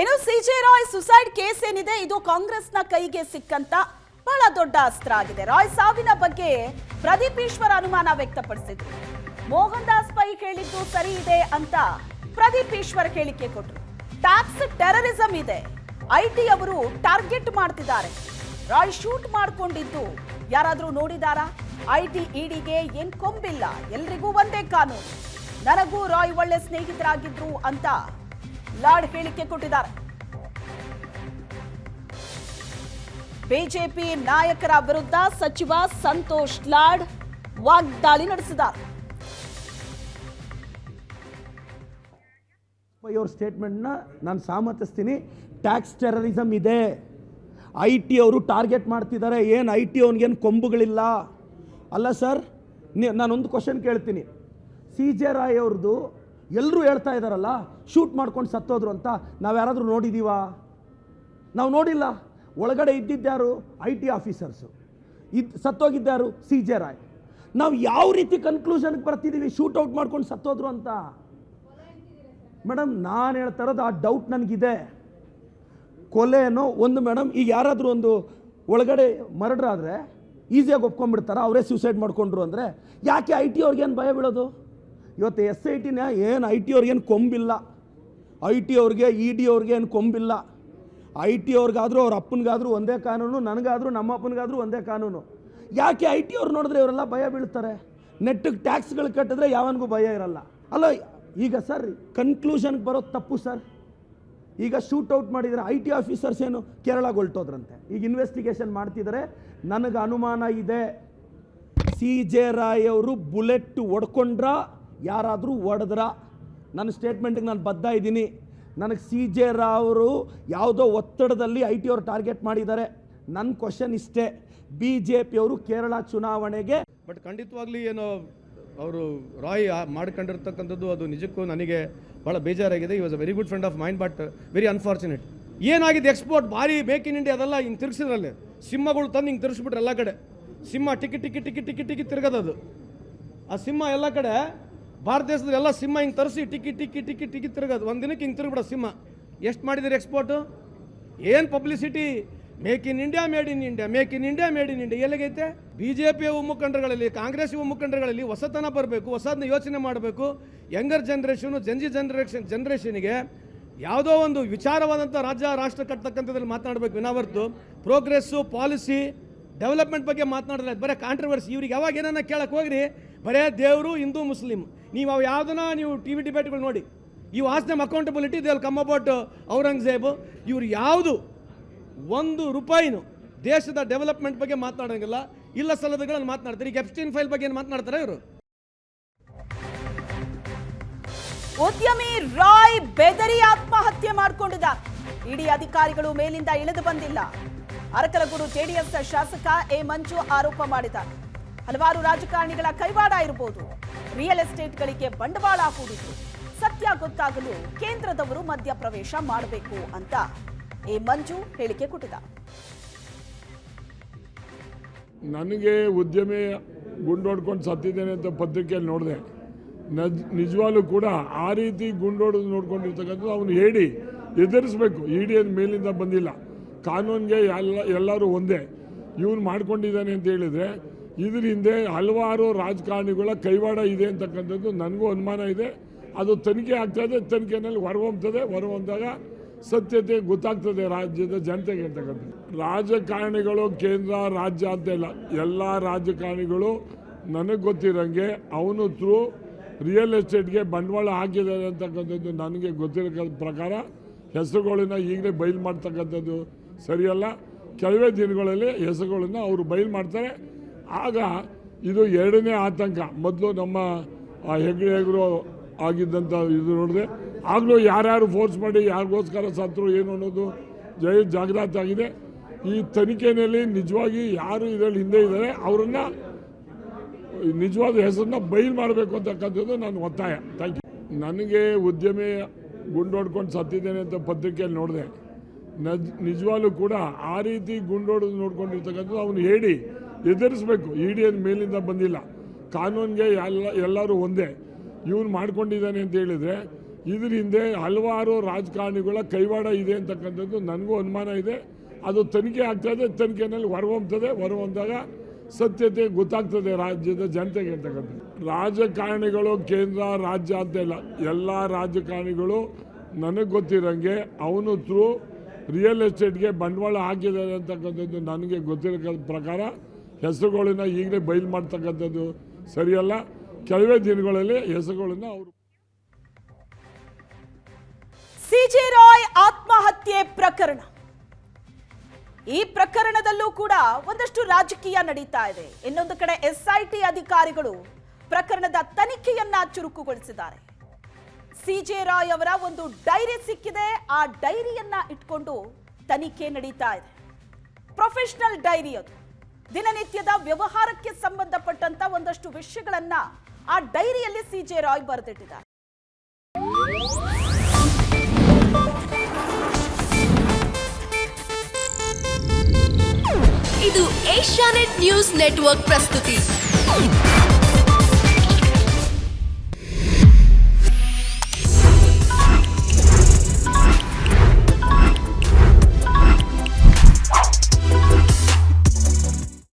ಇನ್ನು CJ Roy suicide case ಏನಿದೆ? ಇದು ಕಾಂಗ್ರೆಸ್ನ ಕೈಗೆ ಸಿಕ್ಕಂತ ಬಹಳ ದೊಡ್ಡ ಅಸ್ತ್ರ ಆಗಿದೆ. ರಾಯ್ ಸಾವಿನ ಬಗ್ಗೆ ಪ್ರದೀಪ್ ಈಶ್ವರ್ ಅನುಮಾನ ವ್ಯಕ್ತಪಡಿಸಿದ್ರು. ಮೋಹನ್ ದಾಸ್ ಪೈ ಹೇಳಿದ್ದು ಸರಿ ಇದೆ ಅಂತ ಪ್ರದೀಪ್ ಈಶ್ವರ್ ಹೇಳಿಕೆ ಕೊಟ್ಟರು ಟ್ಯಾಕ್ಸ್ ಟೆರರಿಸಂ ಇದೆ. ಐಟಿ ಅವರು ಟಾರ್ಗೆಟ್ ಮಾಡ್ತಿದ್ದಾರೆ. ರಾಯ್ ಶೂಟ್ ಮಾಡ್ಕೊಂಡಿದ್ದು ಯಾರಾದರೂ ನೋಡಿದಾರಾ? ಐಟಿ ಇಡಿಗೆ ಏನ್ ಕೊಂಬಿಲ್ಲ. ಎಲ್ರಿಗೂ ಒಂದೇ ಕಾನೂನು. ನನಗೂ ರಾಯ್ ಒಳ್ಳೆ ಸ್ನೇಹಿತರಾಗಿದ್ರು ಅಂತ ಲಾಡ್ ಹೇಳಿಕೆ ಕೊಟ್ಟಿದ್ದಾರೆ. ಬಿಜೆಪಿ ನಾಯಕರ ವಿರುದ್ಧ ಸಚಿವ ಸಂತೋಷ್ ಲಾಡ್ ವಾಗ್ದಾಳಿ ನಡೆಸಿದ್ದಾರೆ. ಇವ್ರ ಸ್ಟೇಟ್ಮೆಂಟ್ನ ನಾನು ಸಾಮರ್ಥಿಸ್ತೀನಿ ಟ್ಯಾಕ್ಸ್ ಟೆರರಿಸಮ್ ಇದೆ. ಐ ಟಿ ಅವರು ಟಾರ್ಗೆಟ್ ಮಾಡ್ತಿದ್ದಾರೆ. ಏನು ಐ ಟಿ ಅವ್ನಿಗೇನು ಕೊಂಬುಗಳಿಲ್ಲ? ಅಲ್ಲ ಸರ್ ನಾನೊಂದು ಕ್ವಶನ್ ಕೇಳ್ತೀನಿ. ಸಿ ಜೆ ರಾಯ್ ಅವ್ರದ್ದು ಎಲ್ಲರೂ ಹೇಳ್ತಾ ಇದ್ದಾರಲ್ಲ ಶೂಟ್ ಮಾಡ್ಕೊಂಡು ಸತ್ತೋದ್ರು ಅಂತ, ನಾವು ಯಾರಾದರೂ ನೋಡಿದ್ದೀವಾ ನಾವು ನೋಡಿಲ್ಲ. ಒಳಗಡೆ ಇದ್ದಿದ್ದ್ಯಾರು ಐ ಟಿ ಆಫೀಸರ್ಸು ಇದ್ ಸತ್ತೋಗಿದ್ದಾರು ಸಿ ಜೆ ರಾಯ್ ನಾವು ಯಾವ ರೀತಿ ಕನ್ಕ್ಲೂಷನ್ಗೆ ಬರ್ತಿದ್ದೀವಿ ಶೂಟ್ ಔಟ್ ಮಾಡ್ಕೊಂಡು ಸತ್ತೋದ್ರು ಅಂತ? ಮೇಡಮ್ ನಾನು ಹೇಳ್ತಾ ಇರೋದು, ಆ ಡೌಟ್ ನನಗಿದೆ. ಕೊಲೆನೋ ಒಂದು ಮೇಡಮ್ ಈಗ ಯಾರಾದರೂ ಒಂದು ಒಳಗಡೆ ಮರ್ಡರ್ ಆದರೆ ಈಸಿಯಾಗಿ ಒಪ್ಕೊಂಡ್ಬಿಡ್ತಾರ? ಅವರೇ ಸೂಸೈಡ್ ಮಾಡ್ಕೊಂಡ್ರು ಅಂದರೆ, ಯಾಕೆ ಐ ಟಿ ಅವ್ರಿಗೇನು ಭಯ ಬೀಳೋದು? ಇವತ್ತು ಎಸ್ ಐ ಟಿನ ಏನು ಐ ಟಿ ಅವ್ರಿಗೇನು ಕೊಂಬಿಲ್ಲ. ಐ ಟಿ ಅವ್ರಿಗೆ, ಇ ಡಿ ಅವ್ರಿಗೆ ಏನು ಕೊಂಬಿಲ್ಲ. ಐ ಟಿ ಅವ್ರಿಗಾದರೂ ಅವ್ರ ಅಪ್ಪನಿಗಾದರೂ ಒಂದೇ ಕಾನೂನು, ನನಗಾದರೂ ನಮ್ಮ ಅಪ್ಪನಿಗಾದರೂ ಒಂದೇ ಕಾನೂನು. ಯಾಕೆ ಐ ಟಿ ಅವ್ರು ನೋಡಿದ್ರೆ ಇವರೆಲ್ಲ ಭಯ ಬೀಳ್ತಾರೆ? ನೆಟ್ಟಿಗೆ ಟ್ಯಾಕ್ಸ್ಗಳು ಕಟ್ಟಿದ್ರೆ ಯಾವನಿಗೂ ಭಯ ಇರಲ್ಲ. ಅಲ್ಲ, ಈಗ ಸರ್ ಕನ್ಕ್ಲೂಷನ್ಗೆ ಬರೋದು ತಪ್ಪು ಸರ್. ಈಗ ಶೂಟ್ ಔಟ್ ಮಾಡಿದರೆ ಐ ಟಿ ಆಫೀಸರ್ಸ್ ಏನು ಕೇರಳಗೆ ಹೊಲ್ಟೋದ್ರಂತೆ. ಈಗ ಇನ್ವೆಸ್ಟಿಗೇಷನ್ ಮಾಡ್ತಿದ್ದಾರೆ. ನನಗೆ ಅನುಮಾನ ಇದೆ. ಸಿ. ಜೆ. ರಾಯ್ ಅವರು ಬುಲೆಟ್ ಹೊಡ್ಕೊಂಡ್ರ? ಯಾರಾದರೂ ಹೊಡೆದ್ರ ನನ್ನ ಸ್ಟೇಟ್ಮೆಂಟಿಗೆ ನಾನು ಬದ್ಧ ಇದ್ದೀನಿ. ನನಗೆ ಸಿ ಜೆ ರಾವ್ ಅವರು ಯಾವುದೋ ಒತ್ತಡದಲ್ಲಿ ಐ ಟಿ ಅವರು ಟಾರ್ಗೆಟ್ ಮಾಡಿದ್ದಾರೆ. ನನ್ನ ಕ್ವಶನ್ ಇಷ್ಟೇ. ಬಿ ಜೆ ಪಿಯವರು ಕೇರಳ ಚುನಾವಣೆಗೆ ಬಟ್ ಖಂಡಿತವಾಗ್ಲಿ ಏನು ಅವರು ರಾಯ್ ಮಾಡ್ಕೊಂಡಿರ್ತಕ್ಕಂಥದ್ದು ಅದು ನಿಜಕ್ಕೂ ನನಗೆ ಭಾಳ ಬೇಜಾರಾಗಿದೆ. He was a very good friend of mind but very unfortunate ಏನಾಗಿದೆ ಎಕ್ಸ್ಪೋರ್ಟ್ ಭಾರಿ ಮೇಕ್ ಇನ್ ಇಂಡಿಯಾ ಅದೆಲ್ಲ ಹಿಂಗೆ ತಿರ್ಗಿಸಿದ್ರಲ್ಲಿ? ಸಿಂಹಗಳು ತಂದು ಹಿಂಗೆ ತಿರ್ಗಿಸ್ಬಿಟ್ರೆ ಎಲ್ಲ ಕಡೆ. ಸಿಂಹ ಟಿಕಿ ಟಿಕಿ ಟಿಕಿ ಟಿಕಿ ಟಿಕಿ ತಿರ್ಗದದು. ಆ ಸಿಂಹ ಎಲ್ಲ ಕಡೆ ಭಾರತ ದೇಶದ ಎಲ್ಲ ಸಿಂಹ ಹಿಂಗೆ ತರಿಸಿ ಟಿಕಿ ಟಿಕ್ಕಿ ಟಿಕ್ಕಿ ಟಿಕ್ಕಿ ತಿರುಗೋದು. ಒಂದು ದಿನಕ್ಕೆ ಹಿಂಗೆ ತಿರುಗಿಬಿಡ ಸಿಂಹ. ಎಷ್ಟು ಮಾಡಿದಿರಿ ಎಕ್ಸ್ಪೋರ್ಟು ಏನು publicity make in India made in India make in India made in India ಎಲ್ಲಿಗೈತೆ? B J ಪಿಯ ಮುಖಂಡರುಗಳಲ್ಲಿ ಕಾಂಗ್ರೆಸ್ ಮುಖಂಡರುಗಳಲ್ಲಿ ಹೊಸತನ ಬರಬೇಕು ಹೊಸದನ್ನ ಯೋಚನೆ ಮಾಡಬೇಕು. ಯಂಗರ್ ಜನ್ರೇಷನು ಜಂಜಿ ಜನ್ರೇಷನ್ ಜನ್ರೇಷನ್ಗೆ ಯಾವುದೋ ಒಂದು ವಿಚಾರವಾದಂಥ ರಾಜ್ಯ, ರಾಷ್ಟ್ರ ಕಟ್ತಕ್ಕಂಥದ್ರಲ್ಲಿ ಮಾತನಾಡಬೇಕು ವಿನಾವರ್ತು. ಪ್ರೋಗ್ರೆಸ್ಸು ಪಾಲಿಸಿ ಡೆವಲಪ್ಮೆಂಟ್ ಬಗ್ಗೆ ಮಾತನಾಡಿದ್ರೆ ಬರೀ ಕಾಂಟ್ರವರ್ಸಿ ಇವ್ರಿಗೆ ಯಾವಾಗ ಏನನ್ನ ಕೇಳಕ್ಕೆ ಹೋಗ್ರಿ. ಬರೇ ದೇವರು, ಹಿಂದೂ ಮುಸ್ಲಿಂ ನೀವು ಅವು ಯಾವುದನ್ನ ನೀವು ಟಿ ವಿ ಡಿಬೇಟ್ಗಳು ನೋಡಿ. He was the accountability they come about Aurangzeb, ಇವ್ರು ಯಾವುದು? ಒಂದು ರೂಪಾಯಿನೂ ದೇಶದ ಡೆವಲಪ್ಮೆಂಟ್ ಬಗ್ಗೆ ಮಾತನಾಡೋಂಗಿಲ್ಲ. ಇಲ್ಲ ಸಲ್ಲದಗಳನ್ನು ಮಾತನಾಡ್ತಾರೆ. ಈಗ ಎಪ್ಸ್ಟೀನ್ ಫೈಲ್ ಬಗ್ಗೆ ಏನು ಮಾತನಾಡ್ತಾರೆ ಇವರು? ಉದ್ಯಮಿ ರಾಯ್ ಬೆದರಿ ಆತ್ಮಹತ್ಯೆ ಮಾಡಿಕೊಂಡಿದ್ದ ಇಡಿ ಅಧಿಕಾರಿಗಳು ಮೇಲಿಂದ ಇಳಿದು ಬಂದಿಲ್ಲ. ಅರಕಲಗೂಡು ಜೆಡಿಎಸ್ ಶಾಸಕ ಎ ಮಂಜು ಆರೋಪ ಮಾಡಿದ್ದಾರೆ. ಹಲವಾರು ರಾಜಕಾರಣಿಗಳ ಕೈವಾಡ ಇರಬಹುದು ರಿಯಲ್ ಎಸ್ಟೇಟ್ಗಳಿಗೆ ಬಂಡವಾಳ ಹೂಡಿದ್ರು ಸತ್ಯ ಗೊತ್ತಾಗಲು ಕೇಂದ್ರದವರು ಮಧ್ಯಪ್ರವೇಶ ಮಾಡಬೇಕು ಅಂತ. ಎ ಮಂಜು ಹೇಳಿಕೆ ಕೊಟ್ಟಿದ. ನನಗೆ ಉದ್ಯಮಿ ಗುಂಡೋಡ್ಕೊಂಡು ಸತ್ತಿದ್ದೇನೆ ಅಂತ ಪತ್ರಿಕೆಯಲ್ಲಿ ನೋಡಿದೆ. ನಜ್, ನಿಜವಾಗ್ಲೂ ಕೂಡ ಆ ರೀತಿ ಗುಂಡೋಡೋದು ನೋಡ್ಕೊಂಡಿರ್ತಕ್ಕಂಥದ್ದು ಅವನು ಹೇಳಿ ಎದುರಿಸ್ಬೇಕು. ಇಡಿ ಅದ್ ಮೇಲಿಂದ ಬಂದಿಲ್ಲ. ಕಾನೂನಿಗೆ ಎಲ್ಲ, ಎಲ್ಲರೂ ಒಂದೇ. ಇವನು ಮಾಡ್ಕೊಂಡಿದ್ದಾನೆ ಅಂತ ಹೇಳಿದರೆ ಇದ್ರ ಹಿಂದೆ ಹಲವಾರು ರಾಜಕಾರಣಿಗಳ ಕೈವಾಡ ಇದೆ ಅಂತಕ್ಕಂಥದ್ದು ನನಗೂ ಅನುಮಾನ ಇದೆ. ಅದು ತನಿಖೆ ಆಗ್ತಾ ಇದೆ ತನಿಖೆನಲ್ಲಿ ಹೊರಹೊಮ್ತದೆ, ಹೊರಹೊಮ್ದಾಗ ಸತ್ಯತೆ ಗೊತ್ತಾಗ್ತದೆ ರಾಜ್ಯದ ಜನತೆಗೆ ಅಂತಕ್ಕಂಥದ್ದು. ರಾಜಕಾರಣಿಗಳು ಕೇಂದ್ರ, ರಾಜ್ಯ ಅಂತ ಇಲ್ಲ, ಎಲ್ಲ ರಾಜಕಾರಣಿಗಳು ನನಗೆ ಗೊತ್ತಿರೋಂಗೆ ಅವನು ಥ್ರೂ ರಿಯಲ್ ಎಸ್ಟೇಟ್ಗೆ ಬಂಡವಾಳ ಹಾಕಿದ್ದಾರೆ ಅಂತಕ್ಕಂಥದ್ದು ನನಗೆ ಗೊತ್ತಿರೋ ಪ್ರಕಾರ ಹೆಸರುಗಳನ್ನ ಈಗಲೇ ಬಯಲು ಮಾಡ್ತಕ್ಕಂಥದ್ದು ಸರಿಯಲ್ಲ. ಕೆಲವೇ ದಿನಗಳಲ್ಲಿ ಹೆಸರುಗಳನ್ನ ಅವರು ಬಯಲು ಮಾಡ್ತಾರೆ. ಆಗ ಇದು ಎರಡನೇ ಆತಂಕ. ಮೊದಲು ನಮ್ಮ ಹೆಗ್ಡೆ ಹೆಗರು ಆಗಿದ್ದಂಥ ಇದು ನೋಡಿದೆ ಆಗಲೂ ಯಾರ್ಯಾರು ಫೋರ್ಸ್ ಮಾಡಿ ಯಾರಿಗೋಸ್ಕರ ಸತ್ರು ಏನು ಅನ್ನೋದು ಜೈ ಜಾಗೃತ ಆಗಿದೆ. ಈ ತನಿಖೆಯಲ್ಲಿ ನಿಜವಾಗಿ ಯಾರು ಇದರಲ್ಲಿ ಹಿಂದೆ ಇದ್ದಾರೆ, ಅವರನ್ನು, ನಿಜವಾದ ಹೆಸರನ್ನ ಬಯಲು ಮಾಡಬೇಕು ಅಂತಕ್ಕಂಥದ್ದು ನನ್ನ ಒತ್ತಾಯ. ಥ್ಯಾಂಕ್ ಯು ನನಗೆ ಉದ್ಯಮಿ ಗುಂಡೋಡ್ಕೊಂಡು ಸತ್ತಿದ್ದೇನೆ ಅಂತ ಪತ್ರಿಕೆಯಲ್ಲಿ ನೋಡಿದೆ. ನಜ್, ನಿಜವಾಗ್ಲೂ ಕೂಡ ಆ ರೀತಿ ಗುಂಡೋಡೋದು ನೋಡ್ಕೊಂಡಿರ್ತಕ್ಕಂಥದ್ದು ಅವನು ಹೇಳಿ ಎದುರಿಸ್ಬೇಕು. ಇಡಿ ಏನು ಮೇಲಿಂದ ಬಂದಿಲ್ಲ. ಕಾನೂನಿಗೆ ಎಲ್ಲ, ಎಲ್ಲರೂ ಒಂದೇ. ಇವನು ಮಾಡ್ಕೊಂಡಿದ್ದಾನೆ ಅಂತ ಹೇಳಿದರೆ, ಇದ್ರ ಹಿಂದೆ ಹಲವಾರು ರಾಜಕಾರಣಿಗಳ ಕೈವಾಡ ಇದೆ ಅಂತಕ್ಕಂಥದ್ದು ನನಗೂ ಅನುಮಾನ ಇದೆ. ಅದು ತನಿಖೆ ಆಗ್ತದೆ ತನಿಖೆನಲ್ಲಿ ಹೊರಹೊಮ್ತದೆ ಹೊರಹೊಂದಾಗ ಸತ್ಯತೆ ಗೊತ್ತಾಗ್ತದೆ ರಾಜ್ಯದ ಜನತೆಗೆ ಅಂತಕ್ಕಂಥದ್ದು. ರಾಜಕಾರಣಿಗಳು ಕೇಂದ್ರ, ರಾಜ್ಯ ಅಂತ ಇಲ್ಲ. ಎಲ್ಲ ರಾಜಕಾರಣಿಗಳು ನನಗೆ ಗೊತ್ತಿರೋಂಗೆ ಅವನು ಥ್ರೂ ರಿಯಲ್ ಎಸ್ಟೇಟ್ಗೆ ಬಂಡವಾಳ ಹಾಕಿದ್ದಾರೆ ಅಂತಕ್ಕಂಥದ್ದು ನನಗೆ ಗೊತ್ತಿರೋ ಪ್ರಕಾರ ಹೆಸರುಗಳನ್ನ ಈಗಲೇ ಬಯಲು ಮಾಡ್ತಕ್ಕಂಥದ್ದು ಸರಿಯಲ್ಲ. ಕೆಲವೇ ದಿನಗಳಲ್ಲಿ ಹೆಸರುಗಳನ್ನ ಅವರು ಸಿಜೆ ರಾಯ್ ಆತ್ಮಹತ್ಯೆ ಪ್ರಕರಣ. ಈ ಪ್ರಕರಣದಲ್ಲೂ ಕೂಡ ಒಂದಷ್ಟು ರಾಜಕೀಯ ನಡೀತಾ ಇದೆ. ಇನ್ನೊಂದು ಕಡೆ ಎಸ್ಐಟಿ ಅಧಿಕಾರಿಗಳು ಪ್ರಕರಣದ ತನಿಖೆಯನ್ನ ಚುರುಕುಗೊಳಿಸಿದ್ದಾರೆ. ಸಿಜೆ ರಾಯ್ ಅವರ ಒಂದು ಡೈರಿ ಸಿಕ್ಕಿದೆ. ಆ ಡೈರಿಯನ್ನ ಇಟ್ಕೊಂಡು ತನಿಖೆ ನಡೀತಾ ಇದೆ. ಪ್ರೊಫೆಷನಲ್ ಡೈರಿ ಅದು. ದಿನನಿತ್ಯದ ವ್ಯವಹಾರಕ್ಕೆ ಸಂಬಂಧಪಟ್ಟಂತ ಒಂದಷ್ಟು ವಿಷಯಗಳನ್ನ ಆ ಡೈರಿಯಲ್ಲಿ ಸಿ ಜೆ ರಾಯ್ ಬರೆದಿಟ್ಟಿದ್ದಾರೆ. ಇದು ಏಷ್ಯಾನೆಟ್ ನ್ಯೂಸ್ ನೆಟ್ವರ್ಕ್ ಪ್ರಸ್ತುತಿ.